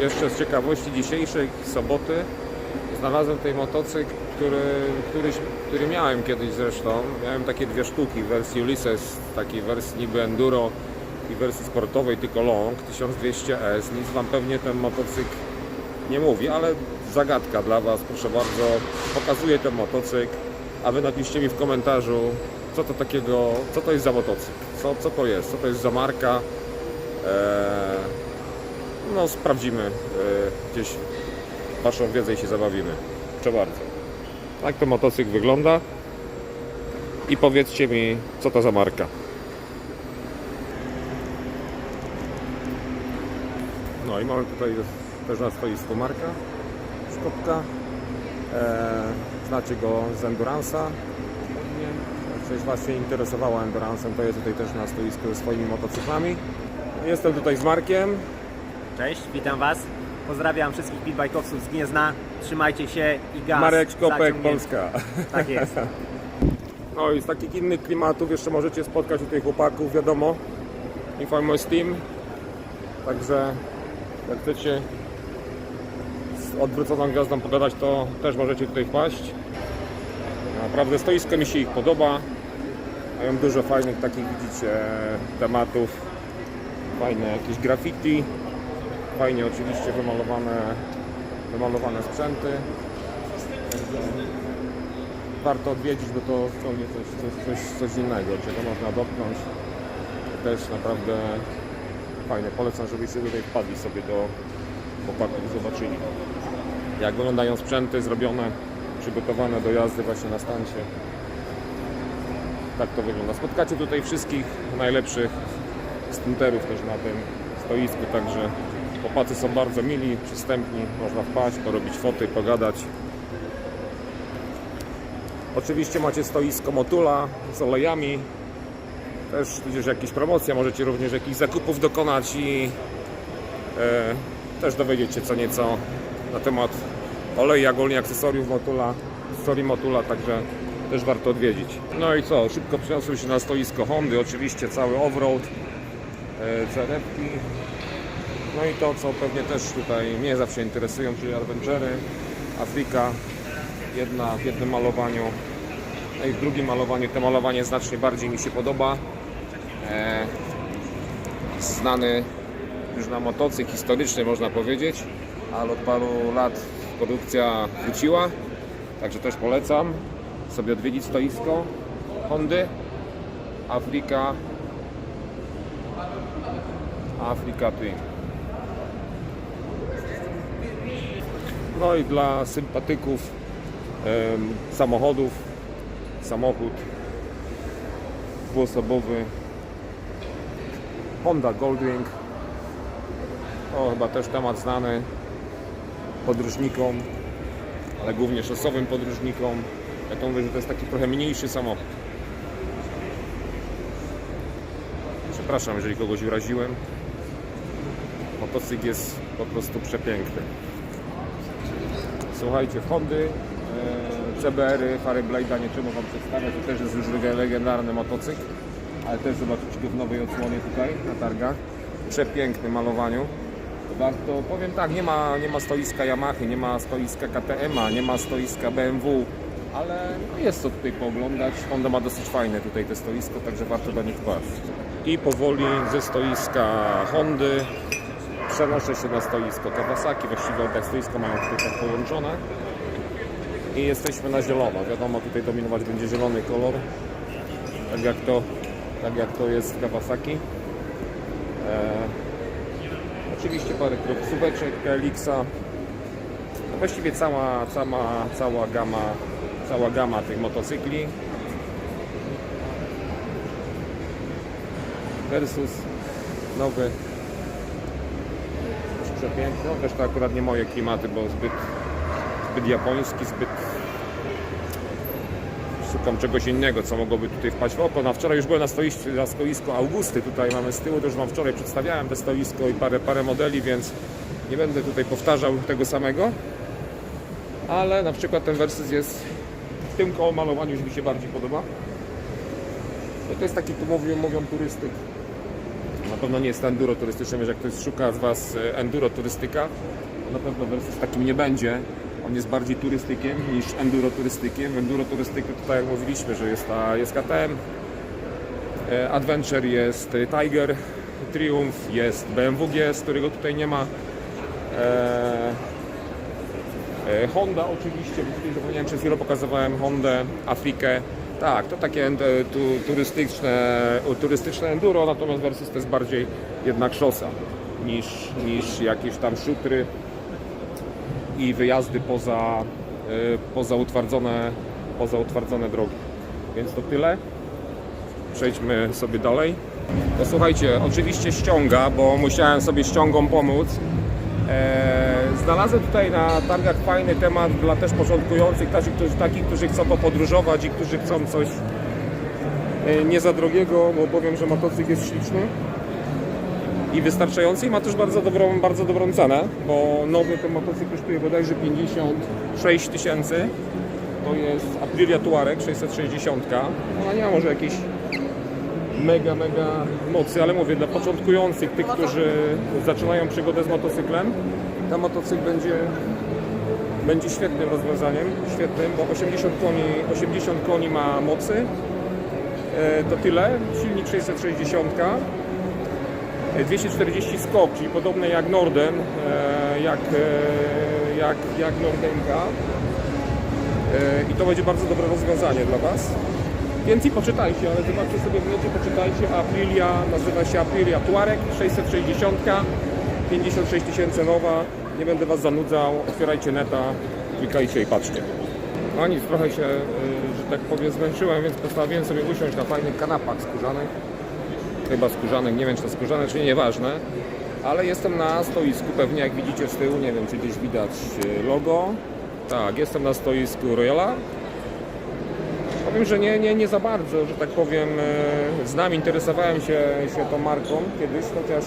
jeszcze z ciekawości dzisiejszej soboty znalazłem tutaj motocykl, który, który, który miałem kiedyś zresztą. Miałem takie dwie sztuki w wersji Ulysses, takiej wersji niby enduro i wersji sportowej, tylko long 1200S. Nic Wam pewnie ten motocykl nie mówi, ale zagadka dla Was, proszę bardzo. Pokazuję ten motocykl, a Wy napiszcie mi w komentarzu, co to takiego, co to jest za motocykl, co, co to jest, co to jest za marka. Eee, no sprawdzimy e, gdzieś Waszą wiedzę i się zabawimy. Proszę bardzo. Tak to motocykl wygląda. I powiedzcie mi, co to za marka. No i mamy tutaj też na stoisku marka Szkopka. E, znacie go z Endurance'a. coś Was się interesowało Endurance'em, to jest tutaj też na stoisku swoimi motocyklami. Jestem tutaj z Markiem. Cześć, witam Was. Pozdrawiam wszystkich pitbajkowców z Gniezna. Trzymajcie się i gaz. Marek Szkopek. Polska. Tak jest. No i z takich innych klimatów jeszcze możecie spotkać u tych chłopaków, wiadomo. Infamous Team. Także jak chcecie z odwróconą gwiazdą pogadać, to też możecie tutaj wpaść. Naprawdę stoisko mi się ich podoba. Mają dużo fajnych takich, widzicie, tematów. Fajne jakieś graffiti. Fajnie oczywiście wymalowane, wymalowane sprzęty. Warto odwiedzić, bo to zupełnie coś, coś, coś, coś innego, czego można dotknąć. Też naprawdę fajne. Polecam, żebyście tutaj wpadli sobie do chłopaków i zobaczyli, jak wyglądają sprzęty zrobione, przygotowane do jazdy właśnie na stancie. Tak to wygląda. Spotkacie tutaj wszystkich najlepszych stunterów też na tym stoisku, także chłopacy są bardzo mili, przystępni, można wpaść, porobić foty, pogadać. Oczywiście macie stoisko Motula z olejami. Też tudzież jakieś promocje, możecie również jakichś zakupów dokonać i e, też dowiedzieć się co nieco na temat olei, ogólnie akcesoriów Motula, akcesorii Motula, także też warto odwiedzić. No i co, szybko przeniosłem się na stoisko Hondy, oczywiście cały offroad, CRF-ki. No i to, co pewnie też tutaj mnie zawsze interesują, czyli adventury, Afryka, jedna w jednym malowaniu, no i w drugim malowaniu to malowanie znacznie bardziej mi się podoba. E, znany już na motocykl historyczny można powiedzieć, ale od paru lat produkcja wróciła, także też polecam sobie odwiedzić stoisko Hondy Afryka Afryka Twin. No i dla sympatyków samochodów, samochód dwuosobowy Honda Goldwing. To chyba też temat znany podróżnikom, ale głównie szosowym podróżnikom. Ja to mówię, że to jest taki trochę mniejszy samochód. Przepraszam, jeżeli kogoś uraziłem. Motocykl jest po prostu przepiękny. Słuchajcie, Hondy, e, CBR-y, Fary Blade'a nie trzeba Wam przedstawiać, to też jest już legendarny motocykl, ale też zobaczycie go w nowej odsłonie tutaj na targach. Przepiękny malowaniu. Warto, powiem tak, nie ma, nie ma stoiska Yamaha, nie ma stoiska KTM, nie ma stoiska BMW, ale no jest co tutaj pooglądać. Honda ma dosyć fajne tutaj te stoisko, także warto do nich wpaść. I powoli ze stoiska Hondy przenoszę się na stoisko Kawasaki, właściwie te stoiska mają tutaj tak połączone i jesteśmy na zielono. Wiadomo, tutaj dominować będzie zielony kolor, tak jak to, tak jak to jest w Kawasaki. E, oczywiście parę krokóweczek, Elixa. No właściwie cała, cała, cała gama, cała gama tych motocykli. Versus nowy No, też to akurat nie moje klimaty, bo zbyt, zbyt japoński, zbyt szukam czegoś innego, co mogłoby tutaj wpaść w oko. Na wczoraj już byłem na, stoisku, na stoisku Augusty, tutaj mamy z tyłu, to już Wam wczoraj przedstawiałem to stoisko i parę, parę modeli, więc nie będę tutaj powtarzał tego samego. Ale na przykład ten Versus jest w tym koło malowaniu już mi się bardziej podoba. No to jest taki, tu mówią, mówią turystyk. Na pewno nie jest to enduro turystyczne, wiesz, jak ktoś szuka z Was e, enduro turystyka, to na pewno Versus takim nie będzie. On jest bardziej turystykiem niż enduro turystykiem. Enduro turystykę to tak jak mówiliśmy, że jest ta jest KTM, e, Adventure jest e, Tiger, Triumph jest BMW GS, którego tutaj nie ma. Honda oczywiście, bo tutaj zapomniałem przed chwilą pokazywałem Hondę, Afrikę. Tak, to takie e, tu, turystyczne, o, turystyczne enduro, natomiast Versus to jest bardziej jednak szosa niż, niż jakieś tam szutry i wyjazdy poza, e, poza, utwardzone, poza utwardzone drogi. Więc to tyle. Przejdźmy sobie dalej. To słuchajcie, oczywiście ściąga, bo musiałem sobie ściągą pomóc. Eee, znalazłem tutaj na targach fajny temat dla też początkujących, takich, którzy, chcą popodróżować i którzy chcą coś e, nie za drogiego, bo powiem, że motocykl jest śliczny i wystarczający i ma też bardzo dobrą, bardzo dobrą cenę, bo nowy ten motocykl kosztuje bodajże 56 tysięcy. To jest Aprilia Tuareg 660. Ona nie ma może jakiejś mega, mega mocy, ale mówię, dla początkujących, tych, którzy zaczynają przygodę z motocyklem, ten motocykl będzie, będzie świetnym rozwiązaniem, świetnym, bo 80 koni, 80 koni ma mocy, E, to tyle, silnik 660, e, 240 skok, czyli podobne jak Norden, e, jak, e, jak, jak Nordenka. E, i to będzie bardzo dobre rozwiązanie dla Was. Więcej poczytajcie, ale zobaczcie sobie w poczytajcie Aprilia, nazywa się Aprilia Tuareg 660, 56 tysięcy nowa. Nie będę Was zanudzał, otwierajcie neta, klikajcie i patrzcie. No nic, trochę się, y, że tak powiem, zmęczyłem, więc postanowiłem sobie usiąść na fajnych kanapach skórzanych. Chyba skórzanych, nie wiem czy to skórzane, czy nie, nieważne. Ale jestem na stoisku, pewnie jak widzicie z tyłu, nie wiem czy gdzieś widać y, logo. Tak, jestem na stoisku Royala. Powiem, że nie, nie, nie za bardzo, że tak powiem, e, znam, interesowałem się, się tą marką kiedyś, chociaż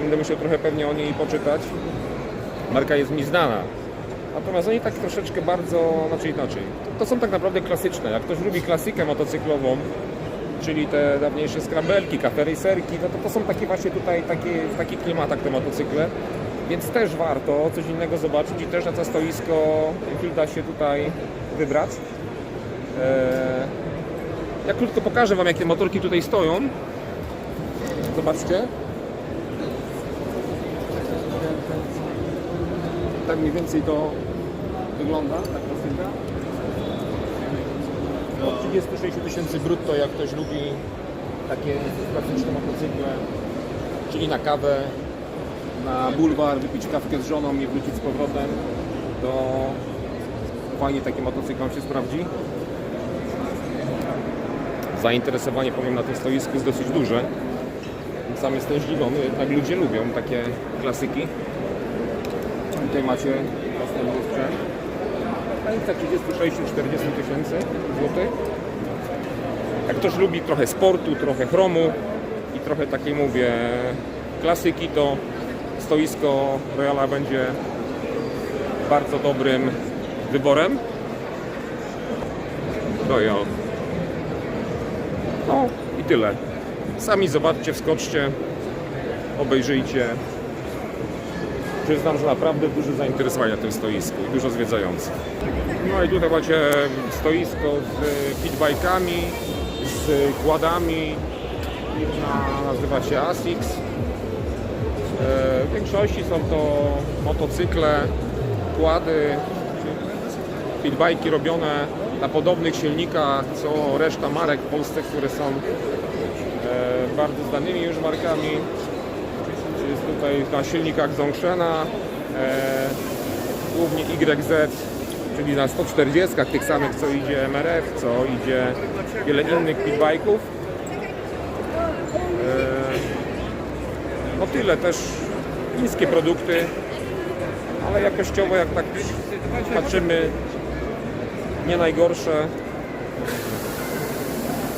będę musiał trochę pewnie o niej poczytać. Marka jest mi znana. Natomiast oni tak troszeczkę bardzo, znaczy inaczej, to, to są tak naprawdę klasyczne. Jak ktoś lubi klasykę motocyklową, czyli te dawniejsze skrambelki, kafe racerki, to, to, są takie właśnie tutaj, takie, w takich klimatach te motocykle. Więc też warto coś innego zobaczyć i też na to stoisko Fielda się tutaj wybrać. Eee, Ja krótko pokażę Wam, jakie motorki tutaj stoją. Zobaczcie. Tak mniej więcej to wygląda, ta klasyka. Od 36 tysięcy brutto, jak ktoś lubi takie klasyczne motocykle, czyli na kawę, na bulwar, wypić kawkę z żoną i wrócić z powrotem, to fajnie taki motocykl się sprawdzi zainteresowanie powiem na tym stoisku jest dosyć duże. Sam jestem zdziwiony, jednak ludzie lubią takie klasyki. Tutaj macie następny sprzęt. Granica 36-40 tysięcy złotych. Jak ktoś lubi trochę sportu, trochę chromu i trochę takiej mówię klasyki, to stoisko Royala będzie bardzo dobrym wyborem. Ja no i tyle. Sami zobaczcie, wskoczcie, obejrzyjcie. Przyznam, że naprawdę duże zainteresowanie tym stoisku i dużo zwiedzających. No i tutaj macie stoisko z pitbajkami, z kładami. Jedna nazywa się ASICS. W większości są to motocykle, kłady, pitbajki robione na podobnych silnikach co reszta marek w Polsce, które są e, bardzo znanymi już markami. Jest tutaj na silnikach Zongshena, e, głównie YZ, czyli na 140 tych samych co idzie MRF, co idzie wiele innych pitbajków. E, no tyle też niskie produkty, ale jakościowo jak tak patrzymy nie najgorsze.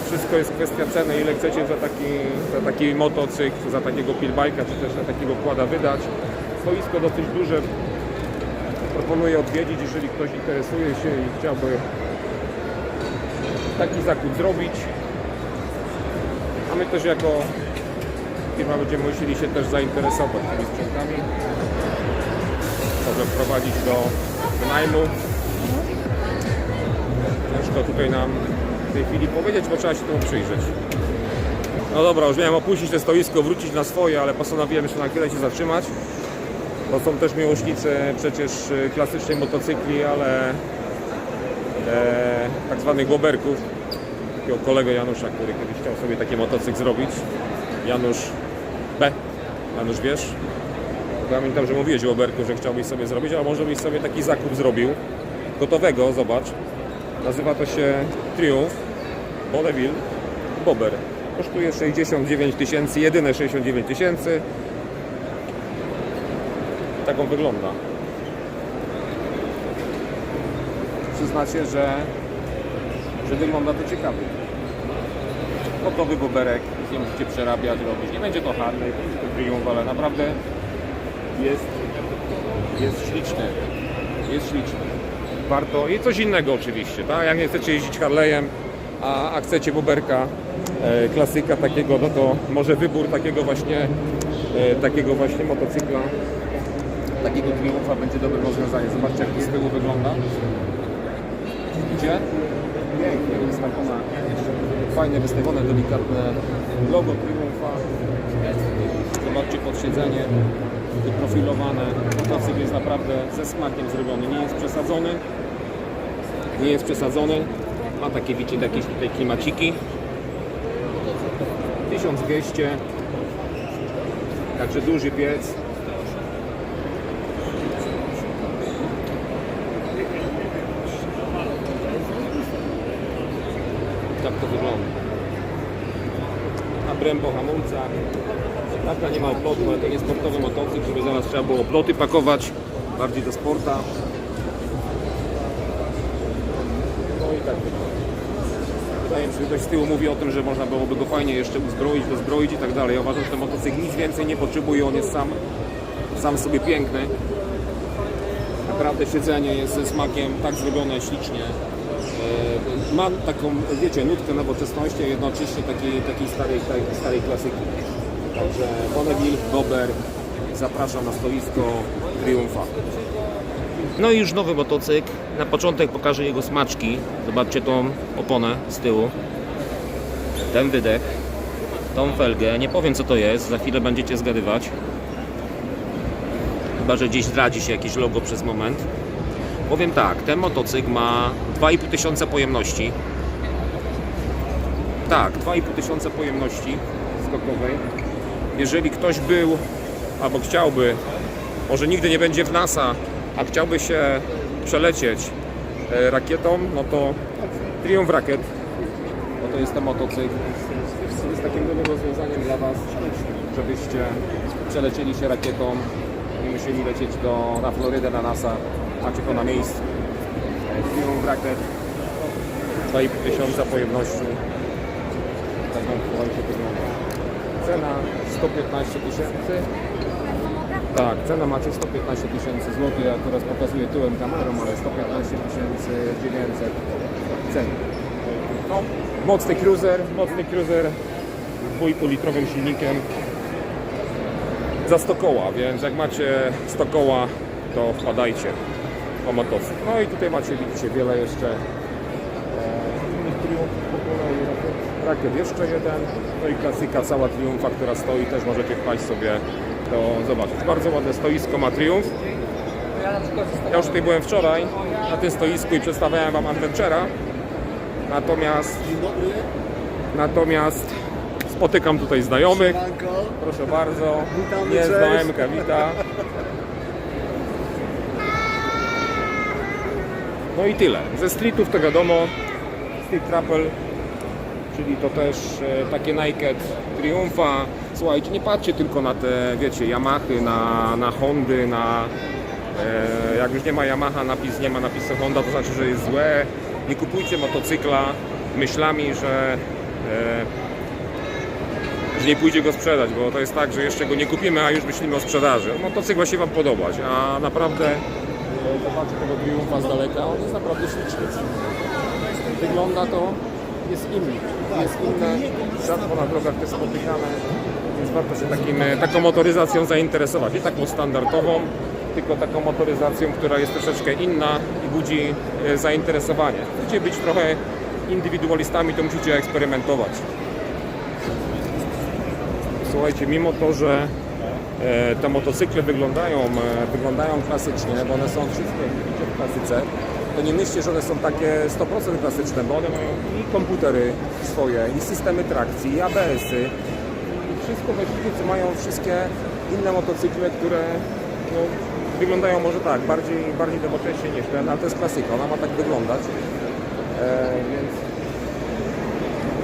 Wszystko jest kwestia ceny, ile chcecie za taki, za taki motocykl, za takiego pilbajka, czy też za takiego kłada wydać. Stoisko dosyć duże. Proponuję odwiedzić, jeżeli ktoś interesuje się i chciałby taki zakup zrobić. A my też jako firma będziemy musieli się też zainteresować tymi sprzętami. Może wprowadzić do wynajmu. Ciężko tutaj nam w tej chwili powiedzieć, bo trzeba się temu przyjrzeć. No dobra, już miałem opuścić to stoisko, wrócić na swoje, ale postanowiłem jeszcze na chwilę się zatrzymać. To są też miłośnicy przecież y, klasycznych motocykli, ale e, tak zwanych łoberków. Takiego kolegę Janusza, który kiedyś chciał sobie taki motocykl zrobić. Janusz B. Janusz wiesz? Pamiętam, że mówiłeś o że chciałbyś sobie zrobić, a może byś sobie taki zakup zrobił. Gotowego, zobacz. Nazywa to się Triumph Bonneville Bober. Kosztuje 69 tysięcy, jedyne 69 tysięcy. Tak on wygląda. Przyznacie, że, że wygląda to ciekawie. Gotowy boberek, nie musicie przerabiać, robić. Nie będzie to będzie to Triumph, ale naprawdę jest, jest śliczny. Jest śliczny. Warto i coś innego oczywiście, tak? Jak nie chcecie jeździć Harley'em, a, a chcecie boberka, e, klasyka takiego, no to może wybór takiego właśnie, e, takiego właśnie motocykla, takiego Triumfa będzie dobrym rozwiązaniem. Zobaczcie jak to z tyłu wygląda. Widzicie? Pięknie, jest fajnie wystawione, delikatne logo Triumfa. Zobaczcie pod siedzenie, wyprofilowane. Motocykl jest naprawdę ze smakiem zrobiony, nie jest przesadzony. Nie jest przesadzony. Ma takie, widzicie, jakieś tutaj klimaciki. 1200. Także duży piec. Tak to wygląda. Na Brembo hamulcach. Taka nie ma oplotu, ale to nie sportowy motocykl, żeby zaraz trzeba było oploty pakować. Bardziej do sporta. No i tak wygląda. Mi się, że ktoś z tyłu mówi o tym, że można byłoby go fajnie jeszcze uzbroić, dozbroić i tak dalej. Ja uważam, że ten motocykl nic więcej nie potrzebuje, on jest sam, sam sobie piękny. Naprawdę siedzenie jest ze smakiem tak zrobione ślicznie. E, Ma taką, wiecie, nutkę nowoczesności, a jednocześnie takiej, takiej starej, starej klasyki. Także Bonneville, Bober, zapraszam na stoisko Triumfa. No i już nowy motocykl. Na początek pokażę jego smaczki. Zobaczcie tą oponę z tyłu. Ten wydech. Tą felgę. Nie powiem co to jest. Za chwilę będziecie zgadywać. Chyba, że gdzieś zdradzi się jakieś logo przez moment. Powiem tak, ten motocykl ma 2,5 tysiąca pojemności. Tak, 2,5 tysiąca pojemności skokowej. Jeżeli ktoś był albo chciałby, może nigdy nie będzie w NASA, a chciałby się przelecieć e, rakietą, no to Triumph Racket, bo to jest ten motocykl, jest takim dobrym rozwiązaniem dla Was, żebyście przelecieli się rakietą, nie musieli lecieć do, na Florydę, na NASA, macie to na miejscu. Triumph Racket, 2,5 tysiąca pojemności. Tak. Cena 115 tysięcy. Tak, cena macie 115 tysięcy złotych. Ja teraz pokazuję tyłem kamerą, ale 115 tysięcy 900 cen. No, mocny cruiser, mocny cruiser z 2,5 litrowym silnikiem za 100 koła, więc jak macie 100 koła, to wpadajcie po motocykl. No i tutaj macie, widzicie, wiele jeszcze innych triumfów Rakiet jeszcze jeden, no i klasyka cała triumfa, która stoi, też możecie wpaść sobie to zobaczyć. Bardzo ładne stoisko ma triumf. Ja już tutaj byłem wczoraj na tym stoisku i przedstawiałem Wam Adventure'a. Natomiast, natomiast spotykam tutaj znajomych. Proszę bardzo, jest znajomka, wita. No i tyle. Ze streetów to wiadomo, Street Trappel, czyli to też e, takie Naked Triumfa. Słuchajcie, nie patrzcie tylko na te, wiecie, Yamahy, na, na Hondy, na... E, jak już nie ma Yamaha, napis, nie ma napisu Honda, to znaczy, że jest złe. Nie kupujcie motocykla myślami, że... E, że nie pójdzie go sprzedać, bo to jest tak, że jeszcze go nie kupimy, a już myślimy o sprzedaży. Motocykl się Wam podobać, a naprawdę e, zobaczę tego Triumfa z daleka, on jest naprawdę śliczny. Wygląda to, jest inny, jest inne, rzadko na drogach te spotykane, Więc warto się takim, e, taką motoryzacją zainteresować. Nie taką standardową, tylko taką motoryzacją, która jest troszeczkę inna i budzi e, zainteresowanie. Chcecie być trochę indywidualistami, to musicie eksperymentować. Słuchajcie, mimo to, że e, te motocykle wyglądają, wyglądają klasycznie, bo one są wszystkie w klasyce, to nie myślcie, że one są takie 100% klasyczne, bo one mają i komputery swoje, i systemy trakcji, i ABS-y, wszystko właściwie, co mają wszystkie inne motocykle, które no, wyglądają może tak, bardziej, bardziej nowocześnie niż ten, ale to jest klasyka, ona ma tak wyglądać. E, więc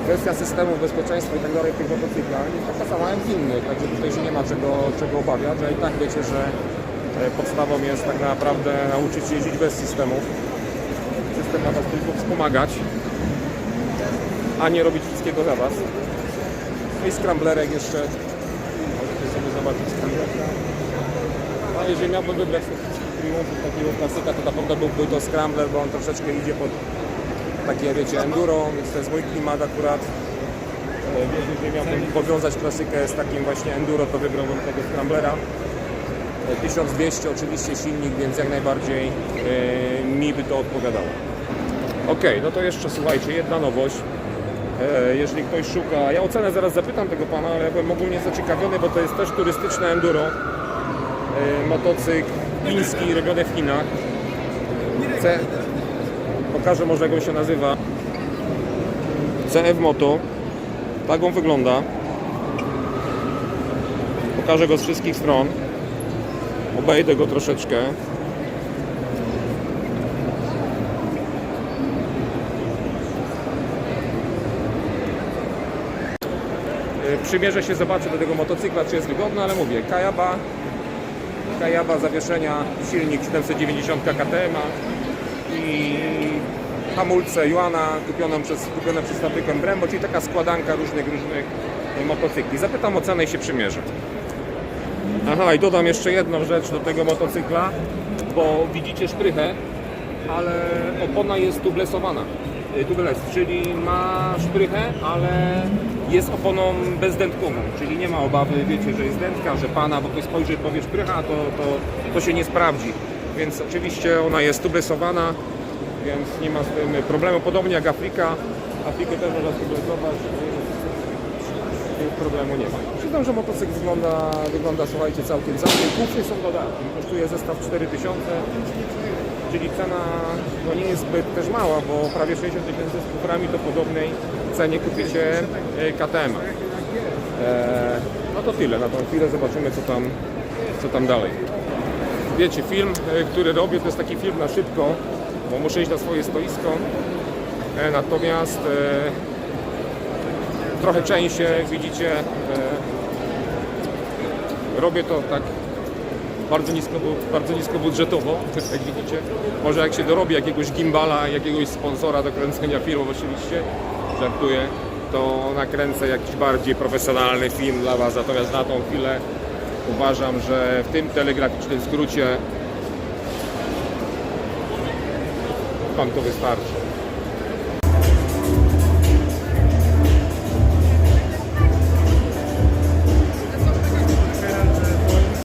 kwestia systemów bezpieczeństwa i tak dalej w tych motocyklach jest taka sama jak w innych, także tutaj się nie ma czego, czego obawiać, a i tak wiecie, że e, podstawą jest tak naprawdę nauczyć się jeździć bez systemów. System ma Was tylko wspomagać, a nie robić wszystkiego za Was. No i scramblerek jeszcze. Możecie sobie zobaczyć scramblerka. A jeżeli miałbym wybrać triumfów takiego klasyka, to na pewno byłby to scrambler, bo on troszeczkę idzie pod takie wiecie enduro, więc to jest mój klimat akurat. E, jeżeli miałbym powiązać klasykę z takim właśnie enduro, to wybrałbym tego scramblera. E, 1200 oczywiście silnik, więc jak najbardziej e, mi by to odpowiadało. Ok, no to jeszcze słuchajcie, jedna nowość. E, Jeżeli ktoś szuka, ja o cenę zaraz zapytam tego pana, ale ja byłem ogólnie zaciekawiony, bo to jest też turystyczne enduro. E, Motocykl chiński robiony w Chinach. C... Pokażę może jak on się nazywa. CF Moto. Tak on wygląda. Pokażę go z wszystkich stron. Obejdę go troszeczkę. Przymierzę się, zobaczę do tego motocykla, czy jest wygodny, ale mówię, Kayaba, Kayaba zawieszenia, silnik 790 KTM i hamulce Juana kupioną przez, kupione przez fabrykę Brembo, czyli taka składanka różnych, różnych y, motocykli. Zapytam o cenę i się przymierzę. Aha, i dodam jeszcze jedną rzecz do tego motocykla, bo widzicie szprychę, ale opona jest tublesowana. Y, Tubeless, czyli ma szprychę, ale jest oponą bezdętkową, czyli nie ma obawy, wiecie, że jest dętka, że pana, bo ktoś spojrzy i powie szprycha, to, to, to się nie sprawdzi. Więc oczywiście ona jest tublesowana, więc nie ma z tym problemu. Podobnie jak Afrika. Afrikę też można stublesować, więc problemu nie ma. Przyznam, że motocykl wygląda, wygląda słuchajcie, całkiem całkiem. Kufry są dodatkiem. Kosztuje zestaw 4000, czyli cena no nie jest zbyt też mała, bo prawie 60 tysięcy z kuframi to podobnej cenie kupicie e, KTM. E, no to tyle, na tą chwilę zobaczymy co tam, co tam dalej. Wiecie, film, e, który robię, to jest taki film na szybko, bo muszę iść na swoje stoisko. Natomiast trochę częściej, jak widzicie, robię to tak bardzo nisko, bardzo nisko budżetowo, jak widzicie. Może jak się dorobi jakiegoś gimbala, jakiegoś sponsora do kręcenia filmów oczywiście, żartuję, to nakręcę jakiś bardziej profesjonalny film dla Was. Natomiast na tą chwilę uważam, że w tym telegraficznym skrócie Wam to wystarczy.